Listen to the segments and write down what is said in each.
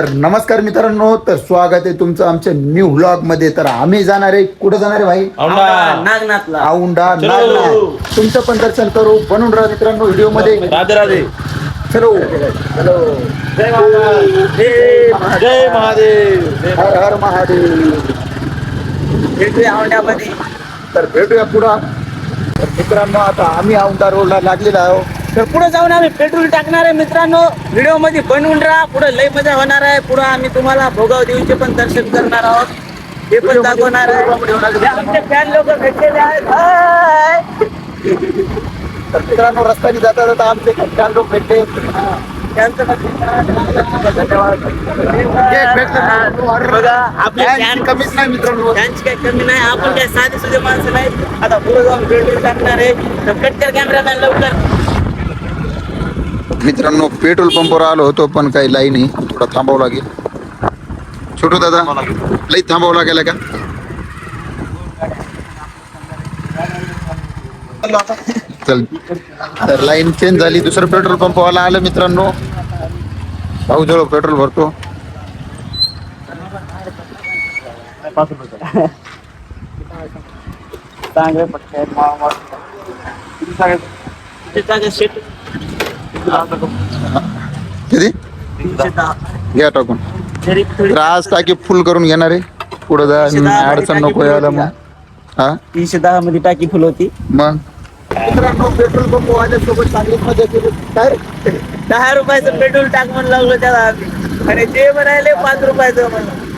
तर नमस्कार मित्रांनो तर स्वागत आहे तुमचं आमच्या न्यू व्लॉगमध्ये. तर आम्ही जाणार आहे कुठं जाणार आहे भाई? औंढा. नागनाथला. औंढा चलो. नागनाथ. तुमचं पण दर्शन करू बनून राहा मित्रांनो व्हिडिओमध्ये राधे राधे. चलो. जय महादेव. जय महादेव. जय हर हर महादेव. भेटूया औंढ्यामध्ये. तर भेटूया पुढं. तर मित्रांनो आता आम्ही औंढा रोडला लागलेला आहोत. तर पुढे जाऊन आम्ही पेट्रोल टाकणार आहे मित्रांनो. व्हिडिओमध्ये बनवून राहा. पुढे लय मजा होणार आहे. पुढे आम्ही तुम्हाला भोगाव देवीचे पण दर्शन करणार आहोत. ते पण दाखवणार आहे. आमचे फॅन लोक भेटलेले आहेत. तर मित्रांनो रस्त्याने जाता जाता आमचे चार लोक भेटले. त्यांचं. बघा आपले फॅन फॅन कमीच नाही मित्रांनो. त्यांची काही कमी नाही. आपण काही साधे सुधे माणसं नाही. आता पुढे जाऊन पेट्रोल टाकणार आहे. तर कट कर कॅमेरामॅन लवकर. मित्रांनो पेट्रोल पंपवर आलो होतो पण काही लाईन आहे थोडं थांबावं लागेल छोटू दादा लई थांबावं लागेल का चल तर लाईन चेंज झाली दुसरं पेट्रोल पंपवाला आलं मित्रांनो भाऊ जवळ पेट्रोल भरतो चांगले किती? घ्या टाकून. जरी तर आज टाकी फुल करून घेणार आहे. पुढं जा अडचण नको यायला मग. हा? तीनशे दहा मध्ये टाकी फुल होती. मग? मित्रांनो पेट्रोल पंप वाल्यासोबत चांगली मजा केली. काय? दहा रुपयाचं पेट्रोल टाक म्हणून लागलो त्याला आम्ही. आणि ते म्हणाले पाच रुपयाचं म्हणून.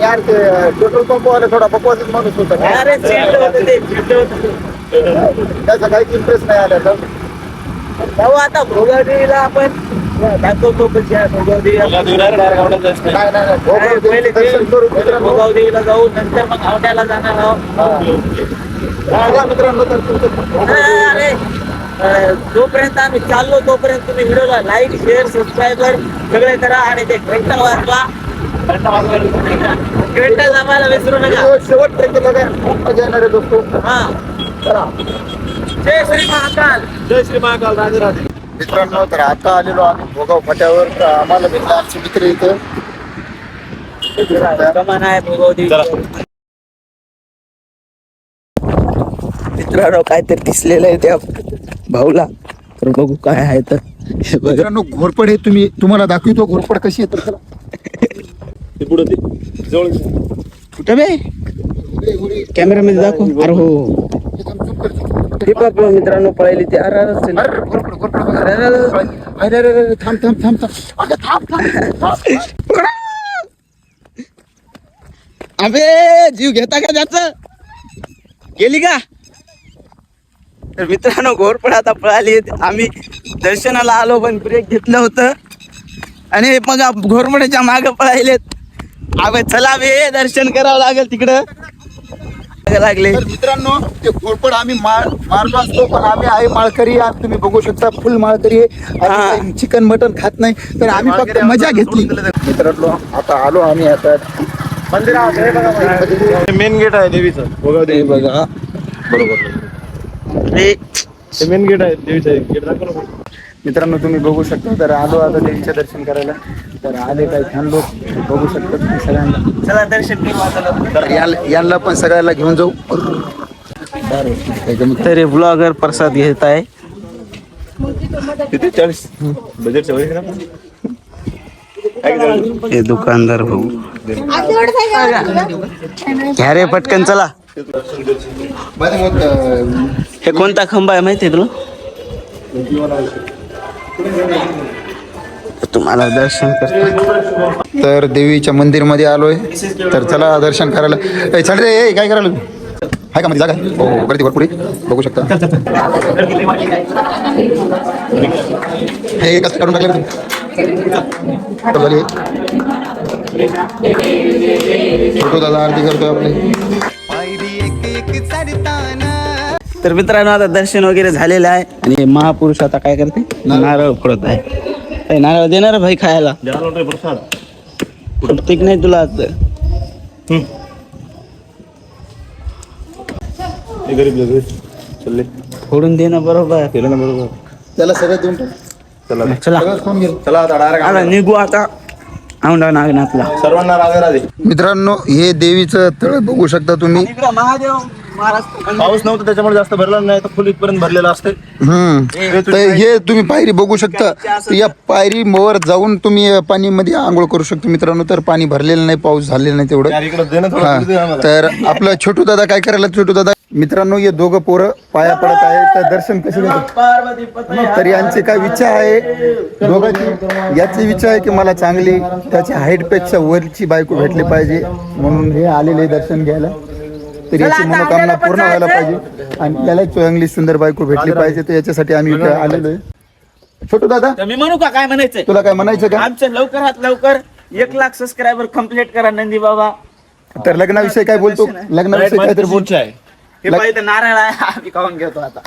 यार ते पेट्रोल पंप वाला थोडा बकवासच माणूस होता. अरे चिडलं होतं ते चिडलं होतं त्याचा काही इंटरेस्ट नाही आला तर. जाऊ आता भोगादेवीला आपण. दाखवतो कशी आहे जाऊ. नंतर मग औंढ्याला जाणार आहोत. मित्रांनो अरे जोपर्यंत आम्ही चाललो तोपर्यंत तुम्ही व्हिडिओला लाईक शेअर सबस्क्राईबर सगळे करा आणि ते घंटा वाजवा. घंटा दाबायला विसरू नका. बघा खूप मजा येणार आहे दोस्तो हा. चला जय श्री महाकाल. जय श्री महाकाल राधे राधे. मित्रांनो तर आता आलेलो आम्ही भोगाव फाट्यावर. तर आम्हाला भेटला आमचे मित्र इथं. कमान आहे भोगावदेवी चला. मित्रांनो काहीतरी दिसलेलं आहे त्या भाऊला. तर बघू काय आहे तर. हे बघा. मित्रांनो घोरपड हे तुम्ही तुम्हाला दाखवतो घोरपड कशी आहे तर. चला. ते पुढं ते जवळ कुठं बे? कॅमेरामध्ये दाखव. अरे हो. हे मित्रांनो पळायली ते. अरे अरे थांब थांब थांब थांब. अगं, थांब थांब थांब. अबे जीव घेता का त्याच? गेली का? तर मित्रांनो घोरपड आता पळाली. आम्ही दर्शनाला आलो पण ब्रेक घेतलं होतं. आणि मग घोरपड्याच्या माग पळायलेत. अबे चला बे दर्शन करावं लागेल तिकडं. लागले. तर मित्रांनो ते घोरपड आम्ही मार मारलो असतो पण आम्ही आहे माळकरी आणि तुम्ही बघू शकता फुल माळकरी हा. चिकन मटन खात नाही. तर आम्ही फक्त मजा घेतली. मित्रांनो आता आलो आम्ही आता. मंदिरात मेन गेट आहे देवीचं. हे देवी बघा. बरोबर हे मेन गेट आहे देवीचं गेट दाखव ना पुढं. मित्रांनो तुम्ही बघू शकता. तर आलो आता देवीचं दर्शन करायला. तर आले काही छान लोक बघू शकता तुम्ही सगळ्यांना. चला दर्शन. तर याला यांना पण सगळ्याला घेऊन जाऊ. तर ब्लॉगर प्रसाद घेत आहे. किती? चाळीस? वगैरे ना? हे दुकानदार भाऊ. घ्या रे पटकन चला. हे कोणता खंबा आहे माहिती आहे तुला? तुम्हाला दर्शन करतो. तर देवीच्या मंदिरमध्ये आलोय. तर चला दर्शन करायला. ए, चल रे ए, काय करायला? हाय का मध्ये जागा आहे? हो हो, गर्दी भरपूर आहे. बघू शकता. हे कसं काढून टाकलं. छोटू दादा आरती करतोय आपले. तर मित्रांनो आता दर्शन वगैरे झालेलं आहे. आणि महापुरुष आता काय करते? नारळ फोडत आहे. नारळ देणार भाई खायला? प्रत्येक नाही तुला आज? फोडून दे ना बरोबर. केलं ना बरोबर त्याला सगळं देऊन चला चला चला निघू आता. औंढा नागनाथला. सर्वांना राधे राधे मित्रांनो हे देवीचं तळ बघू शकता तुम्ही. महादेव. पाऊस नव्हता त्याच्यामुळे जास्त भरला नाही तर फुल इथपर्यंत भरलेला असते हम्म. तर हे तुम्ही पायरी बघू शकता. तर या पायरी वर जाऊन तुम्ही पाणीमध्ये आंघोळ करू शकता मित्रांनो. तर पाणी भरलेलं नाही पाऊस झालेला नाही तेवढं. हा. तर आपलं छोटू दादा काय करायला छोटू दादा? मित्रांनो हे दोघं पोरं पाया पडत आहे तर दर्शन कसे घेतात तर यांची काय इच्छा आहे? दोघांची याची इच्छा आहे की मला चांगली त्याच्या हाईटपेक्षा वरची बायको भेटली पाहिजे. म्हणून हे आलेले दर्शन घ्यायला. तर याची मनोकामना पूर्ण व्हायला पाहिजे. आणि त्याला चांगली सुंदर बायको भेटली पाहिजे तर याच्यासाठी आम्ही इथे आलेलो आहे. छोटू दादा? तर मी म्हणू का काय म्हणायचंय? तुला काय म्हणायचं का? आमचं लवकरात लवकर. एक लाख सबस्क्रायबर कंप्लीट करा नंदी बाबा. तर लग्नाविषयी काय बोलतो? लग्नाविषयी काहीतरी बोल. इच्छा आहे. हे पाहिजे नारळ आहे. आम्ही खाऊन घेतो आता.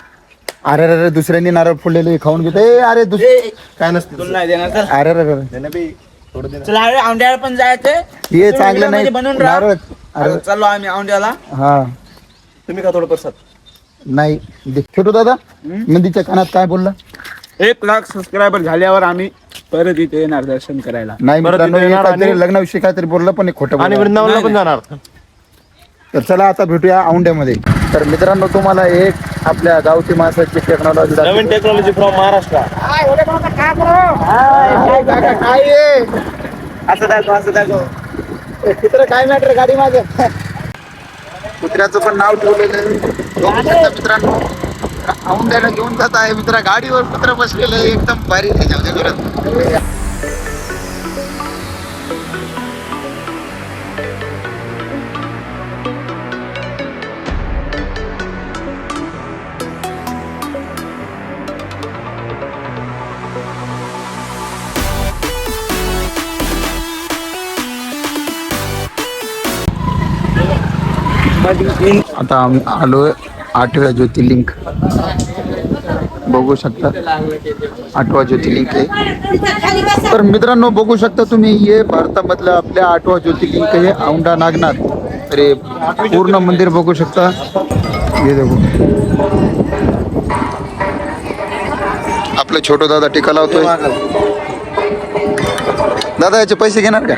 अरे अरे अरे दुसऱ्यांनी नारळ फोडलेले खाऊन घेतो. ए अरे दुस काय नसते. तुला नाही देणार चल. अरे अरे अरे. चला औंढ्याला पण जायचंय. हे चांगलं नाही. बनवून राहा. नारळ अरे चाललो आम्ही औंढ्याला हा. तुम्ही का थोडं प्रसाद नाही दे. छोटू दादा नदीच्या कानात काय बोलला? एक लाख सबस्क्रायबर झाल्यावर आम्ही परत इथे येणार दर्शन करायला. नाही परत मित्रांनो इथे हे येणार काहीतरी आणि- लग्नाविषयी काहीतरी बोललं पण हे खोटं आणि बोलला. वृंदावनला पण जाणार. तर चला आता भेटूया औंढ्यामध्ये तर मित्रांनो तुम्हाला एक आपल्या गावठी माणसाची टेक्नॉलॉजी नवीन टेक्नॉलॉजी फ्रॉम महाराष्ट्र. असं दाखव असं दाखव. कुत्र काय मॅटर गाडी मागे? कुत्र्याचं पण नाव ठेवलेलं मित्रांनो औंढ्याला घेऊन जात आहे मित्र. गाडीवर कुत्र बसलेलं आहे. एकदम भारी त्याच्यामध्ये आता आम्ही आलो आठव्या ज्योतिर्लिंग. बघू शकता. आठवा ज्योतिर्लिंग आहे. तर मित्रांनो बघू शकता तुम्ही हे भारतामधलं आपल्या आठवा ज्योतिर्लिंग हे औंढा नागनाथ. तर हे पूर्ण मंदिर बघू शकता. हे बघू. आपलं छोटो दादा टिका लावतोय. दादा याचे पैसे घेणार का?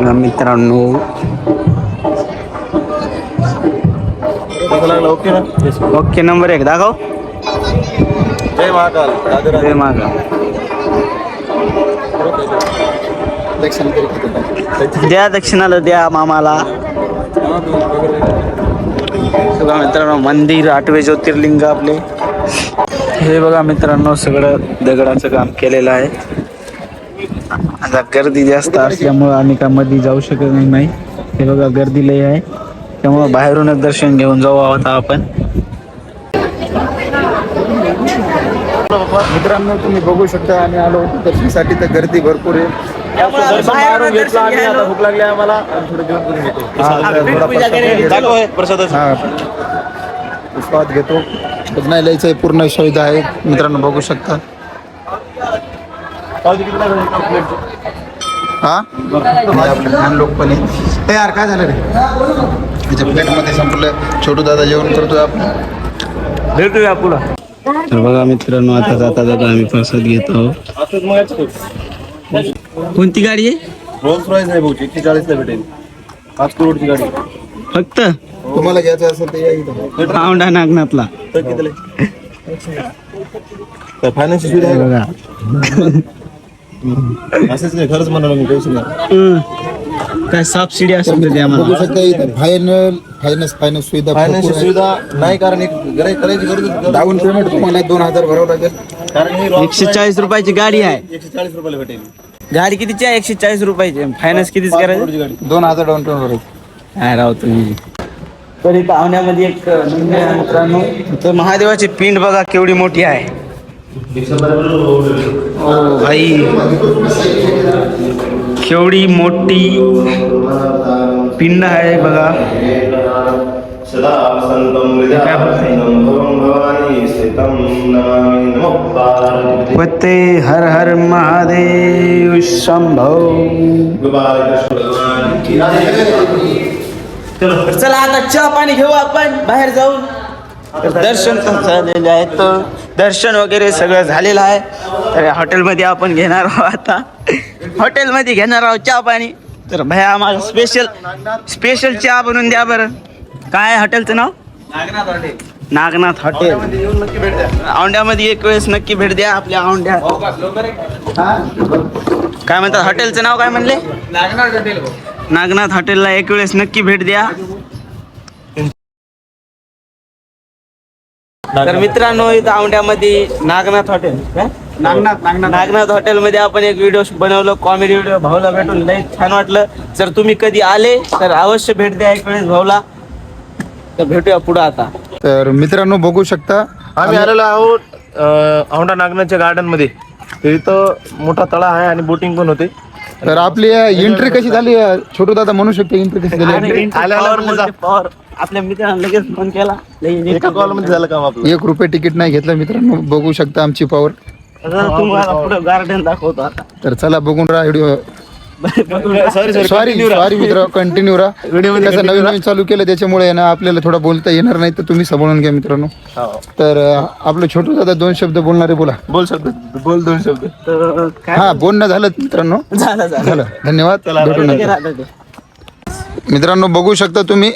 मित्रांनो. ओके ना? ओके नंबर एक दाखव. जय महाकाल हे माग द्या दक्षिणाला द्या मामाला. बघा मित्रांनो मंदिर आठवे ज्योतिर्लिंग आपले. हे बघा मित्रांनो सगळं दगडाचं काम केलेलं आहे. आता गर्दी जास्त असल्यामुळं आम्ही काय मध्ये जाऊ शकत नाही हे बघा गर्दी लय आहे. त्यामुळं बाहेरूनच दर्शन घेऊन जाऊ आता आपण. मित्रांनो तुम्ही बघू शकता आम्ही आलो होतो दर्शनासाठी. तर गर्दी भरपूर आहे. दर्शन मारून घेतलं आम्ही आता भूक लागली आम्हाला. आणि थोडं जेवण करून घेतो. हा, स्वाद घेतो. पूर्ण सुविधा आहे. मित्रांनो बघू शकता पावती किती लागली एका प्लेटची? हा? आपले लहान लोक पण आहे यार काय झालं रे? त्याच्या प्लेटमध्ये संपलं. छोटू दादा जेवण करतोय आपण. भेटूया पुढं तर बघा मित्रांनो आता जाता जाता आम्ही प्रसाद घेतो असंच मग याचं खूप. कोणती गाडी आहे? रोल्स रॉयस आहे भाऊची एकशे चाळीसला भेटेल. पाच करोडची गाडी. फक्त? तुम्हाला घ्यायचं असेल तर या इथं. औंढा नागनाथला. तर कितीला तर फायनान्सची सुविधा आहे बघा? असंच नाही खरंच म्हणाला मी पैसे नाही हम्म. काय सबसिडी असेल तर द्या बघू मला शकता इथं फायनल फायनान्स फायनान्स सुविधा आहे. सुविधा नाही कारण एक गिऱ्हाईक करायची गरज डाऊन पेमेंट तुम्हाला दोन हजार भरावं लागेल. कारण ही एकशे चाळीस रुपयाची गाडी आहे. एकशे चाळीस रुपयाला भेटेल. गाडी कितीची आहे? एकशे चाळीस रुपयाची. फायनान्स कितीच पाच करायचं? करोडची गाडी. दोन हजार डाऊन पेमेंट भरायचं. काय राव तुम्ही. तर इथं आवण्यामध्ये एक मित्रांनो तर महादेवाची पिंड बघा केवढी मोठी आहे. ओ भाई केवढी मोठी पिंड आहे बघा. पते हर हर महादेव शंभो. चला आता चहा पाणी घेऊ आपण बाहेर जाऊन. दर्शन पण झालेले आहे. तर दर्शन वगैरे सगळं झालेलं आहे. तर हॉटेलमध्ये आपण घेणार आहोत आता. हॉटेलमध्ये घेणार आहोत चहा पाणी. तर भया आम्हाला स्पेशल स्पेशल चहा बनवून द्या बरं. काय हॉटेलचं नाव? नागनाथ हॉटेल. औंड्यामध्ये एक वेळेस नक्की भेट द्या आपल्या औंड्या काय म्हणतात? हॉटेलचं नाव काय म्हणले? नागनाथ हॉटेलला एक वेळेस नक्की भेट द्या. तर मित्रांनो इथं औंड्यामध्ये नागनाथ हॉटेल काय? नागनाथ नागनाथ नागनाथ हॉटेलमध्ये आपण एक व्हिडिओ बनवलं कॉमेडी व्हिडिओ भाऊला भेटून लई छान वाटलं. जर तुम्ही कधी आले तर अवश्य भेट द्या एक वेळेस भाऊला. तर भेटूया पुढं आता. तर मित्रांनो बघू शकता. आम्ही आलेलो आहोत अं, औंढा नागनाथच्या गार्डनमध्ये. तर इथं मोठा तळा आहे आणि बोटिंग पण होते. तर आपली एंट्री कशी झाली? छोटू दादा म्हणू शकते एंट्री कशी झाली. आपल्या मित्रांना लगेच फोन केला. लगेच एका कॉलमध्ये झालं काम आपलं. एक रुपये तिकीट नाही घेतलं मित्रांनो बघू शकता आमची पॉवर तुम्हाला पुढं गार्डन दाखवतो आता. तर चला बघून राहा video sorry sorry sorry sorry मित्र कंटिन्यू राहा. कसं नवीन नवीन चालू केलं त्याच्यामुळे ना आपल्याला थोडं बोलता येणार नाही तर तुम्ही सांभाळून घ्या मित्रांनो. तर अं, आपलं छोटू दादा दोन शब्द बोलणारे बोला. बोल शब्द बोल दोन शब्द. तर काय हा बोलणं झालं मित्रांनो. झालं धन्यवाद. भेटू लगेच नंतर. आता ते. मित्रांनो बघू शकता तुम्ही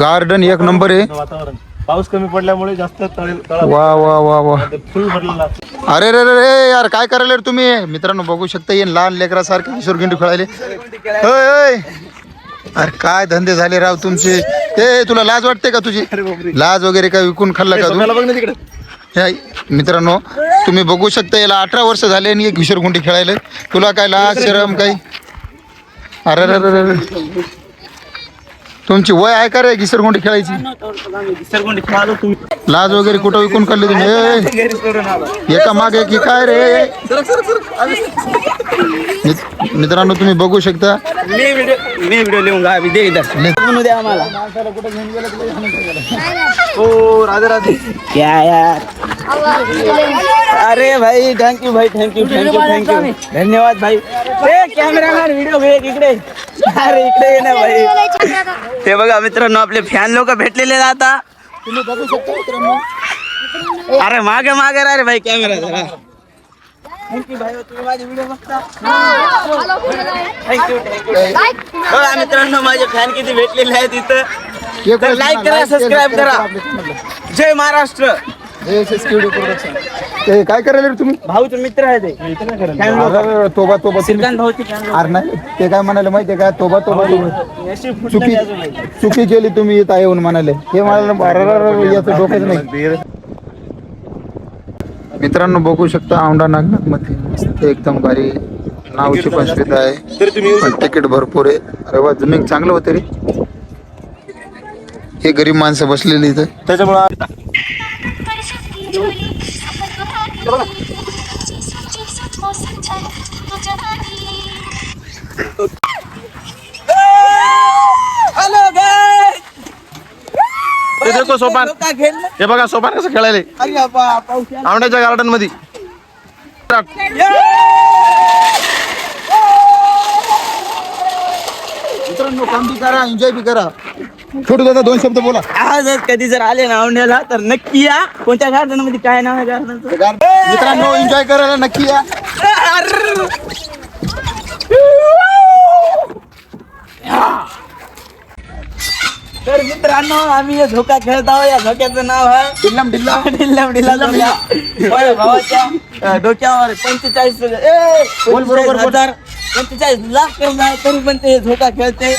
गार्डन एक नंबर आहे. वातावरण. पाऊस कमी पडल्यामुळे जास्त वा वा वा वा. फुल भरलेला अरे रे रे रे यार काय करायला रे तुम्ही? मित्रांनो बघू शकता ये लहान लेकरासारखे किशोर गिंडू खेळायले. होय होय. अरे काय धंदे झाले राव तुमचे? ए तुला लाज वाटते का तुझी? लाज वगैरे काय विकून खाल्लं का तू बघ ना तिकडे. हे मित्रांनो तुम्ही बघू शकता याला अठरा वर्ष झाले आणि एक घिशरगुंडी खेळायला. तुला काय लाज शरम काही? अरे रे रे रे रे. तुमची वय आहे का रे घिसरगुंडी खेळायची? सरगुंडी खेळालो तुम्ही लाज वगैरे कुठं विकून खाल्ली तुम्ही? ए, घरी सोडून एका मागे की काय रे? मित- मित्रांनो तुम्ही बघू शकता. मी व्हिडिओ मी व्हिडिओ लिहून गा म्हणू द्या आम्हाला हो राधे राधे. क्या यार? अरे भाई थँक्यू भाई थँक्यू थँक्यू थँक्यू धन्यवाद भाई. ए कॅमेरामॅन व्हिडिओ घे इकडे. अरे इकडे ये ना भाई. ते बघा मित्रांनो आपले फॅन लोक भेटलेले आता. तुम्ही बघू शकता मित्रांनो. अरे मागे मागे रा रे भाई कॅमेरा जरा. बघा मित्रांनो माझे फॅन किती भेटलेले आहेत इथं. like करा, subscribe करा. जय महाराष्ट्र. हे. ते काय करायला रे तुम्ही? भाऊचे मित्र आहे ते. Fan लोक. अरे, अरे, तोबा तोबा तुम्ही- श्रीकांत भाऊचे fan लोक. अरे नाही ते काय म्हणाले माहितीये का? तोबा तोबा तुम्ही नशीब फुटलं चुकी माहिती. चुकी केली तुम्ही येत आहे येऊन म्हणाले. हे अरे, अरे, अरे, याचं डोक्यात नाही. मित्रांनो बघू शकता औंढा नागनाथमध्ये मस्त एकदम भारी नावची पण सुविधा आहे. तरी तुम्ही पण तिकीट भरपूर आहे. अरे वा जमीन चांगलं होतं रे. हे गरीब माणसं बसलेली इथं. त्याच्यामुळे हॅलो guys. ते देखो सोपान. हे बघा सोपान कसं खेळायले. औंढ्याच्या गार्डनमध्ये. मित्रांनो काम बी करा एन्जॉय बी करा. छोटू दादा दोन शब्द बोला. आजच कधी जर आले ना औंढ्याला तर नक्की या. कोणत्या गार्डनमध्ये काय नाव आहे गार्डनचं मित्रांनो एन्जॉय करायला नक्की या. तर मित्रांनो आम्ही हे झोका खेळत आहोत. या झोक्याचं नाव आहे डिल्लम डिल्ला झोका. माझ्या भावाच्या अं, डोक्यावर पंचेचाळीस ए, बोल बरोबर, बोल. हजार पंचेचाळीस लाख कर्ज आहे तरी पण ते झोका खेळते.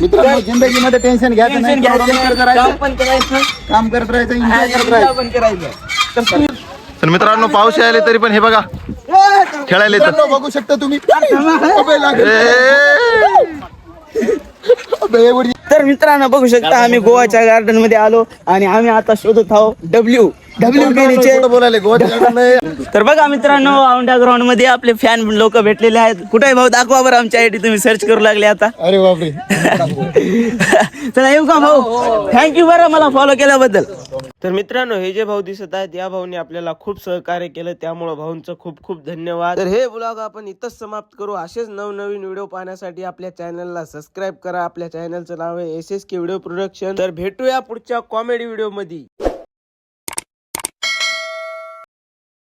मित्रांनो जिंदगीमध्ये टेन्शन घ्यायचं टेन्शन नाही. घ्यायचं प्रॉब्लेम करत नाही, काम राहायचं पण करायचं. काम करत राहायचं एन्जॉय आणि करत enjoy राहायचं. पण करायचं. तर तुम्ही- तर मित्रांनो पाऊस यायले तरी पण हे बघा. खेळायला येतात बघू शकता तुम्ही. तर मित्रांनो बघू शकता आम्ही गोवाच्या गार्डनमध्ये आलो आणि आम्ही आता शोधत आहोत डब्ल्यू? तर बघा मित्रांनो औंढा ग्राउंडमध्ये आपले फॅन लोक भेटलेले आहेत. कुठे भाऊ? दाखवा बरं आमच्या आयडी. तुम्ही सर्च करू लागले आता. अरे बापरे. चला येऊ का भाऊ? थँक्यू बरं मला फॉलो केल्याबद्दल. तर मित्रांनो हे जे भाऊ दिसत आहेत या भाऊने आपल्याला खूप सहकार्य केलं. त्यामुळे भाऊंचं खूप खूप धन्यवाद. तर हे ब्लॉग आपण इथंच समाप्त करू. असेच नवनवीन व्हिडिओ पाहण्यासाठी आपल्या चॅनलला सबस्क्राईब करा. आपल्या चॅनलचं नाव आहे S S K video production तर भेटूया पुढच्या कॉमेडी व्हिडिओमध्ये